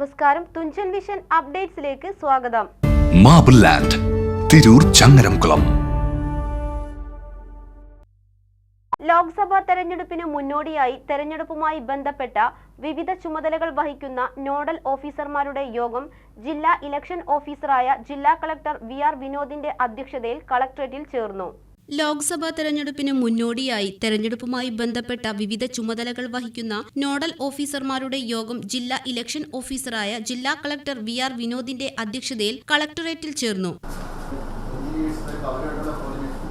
നമസ്കാരം. തുഞ്ചൻ വിഷൻ അപ്ഡേറ്റ്സിലേക്ക് സ്വാഗതം. Marble land Tirur Changaramkulam. Lok Sabha തെരഞ്ഞെടുപ്പിന് മുന്നോടിയായി തെരഞ്ഞെടുപ്പുമായി ബന്ധപ്പെട്ട വിവിധ ചുമതലകൾ വഹിക്കുന്ന നോഡൽ ഓഫീസർമാരുടെ യോഗം ജില്ലാ ഇലക്ഷൻ ഓഫീസറായ ജില്ലാ കളക്ടർ വി ആർ വിനോദിന്റെ അധ്യക്ഷതയിൽ കളക്ടറേറ്റിൽ ചേർന്നു. ലോക്സഭാ തെരഞ്ഞെടുപ്പിന് മുന്നോടിയായി തെരഞ്ഞെടുപ്പുമായി ബന്ധപ്പെട്ട വിവിധ ചുമതലകൾ വഹിക്കുന്ന നോഡൽ ഓഫീസർമാരുടെ യോഗം ജില്ലാ ഇലക്ഷൻ ഓഫീസറായ ജില്ലാ കളക്ടർ വി ആർ വിനോദിന്റെ അധ്യക്ഷതയിൽ കളക്ടറേറ്റിൽ ചേർന്നു. അവരുമായിട്ടുള്ള കോർഡിനേഷൻ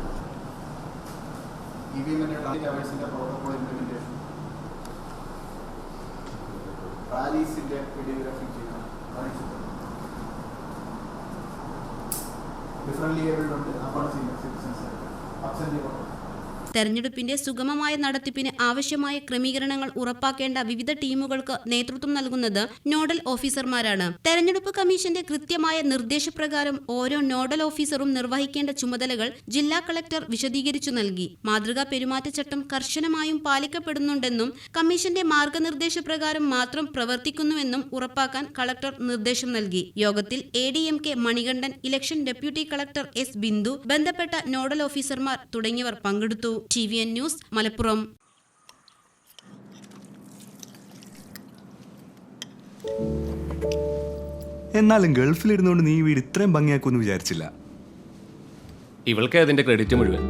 അപ്പോൾ ചെയ്യുന്നത് തെരഞ്ഞെടുപ്പിന്റെ സുഗമമായ നടത്തിപ്പിന് ആവശ്യമായ ക്രമീകരണങ്ങൾ ഉറപ്പാക്കേണ്ട വിവിധ ടീമുകൾക്ക് നേതൃത്വം നൽകുന്നത് നോഡൽ ഓഫീസർമാരാണ്. തെരഞ്ഞെടുപ്പ് കമ്മീഷന്റെ കൃത്യമായ നിർദ്ദേശപ്രകാരം ഓരോ നോഡൽ ഓഫീസറും നിർവഹിക്കേണ്ട ചുമതലകൾ ജില്ലാ കളക്ടർ വിശദീകരിച്ചു നൽകി. മാതൃകാ പെരുമാറ്റച്ചട്ടം കർശനമായും പാലിക്കപ്പെടുന്നുണ്ടെന്നും കമ്മീഷന്റെ മാർഗനിർദ്ദേശപ്രകാരം മാത്രം പ്രവർത്തിക്കുന്നുവെന്നും ഉറപ്പാക്കാൻ കളക്ടർ നിർദ്ദേശം നൽകി. യോഗത്തിൽ A D M K Manikandan election deputy collector S Bindu ബന്ധപ്പെട്ട നോഡൽ ഓഫീസർമാർ തുടങ്ങിയവർ പങ്കെടുത്തു. T V N news Malappuram. എന്നാലും ഗൾഫിലിരുന്നുകൊണ്ട് നീ വീട് ഇത്രയും ഭംഗിയാക്കുമെന്ന് വിചാരിച്ചില്ല. ഇവൾക്ക് അതിന്റെ ക്രെഡിറ്റ് മുഴുവൻ.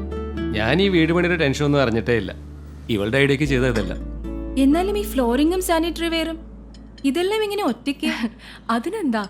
ഞാൻ ഈ വീട് പണിയുടെ ടെൻഷൻ ഒന്നും അറിഞ്ഞിട്ടേ ഇല്ല. ഇവളുടെ ഐഡിയക്ക് ചെയ്തതല്ല എന്നാലും ഈ ഫ്ലോറിങ്ങും സാനിറ്ററി വെയറും ഇതെല്ലാം ഇങ്ങനെ ഒറ്റയ്ക്ക്? അതിനെന്താ?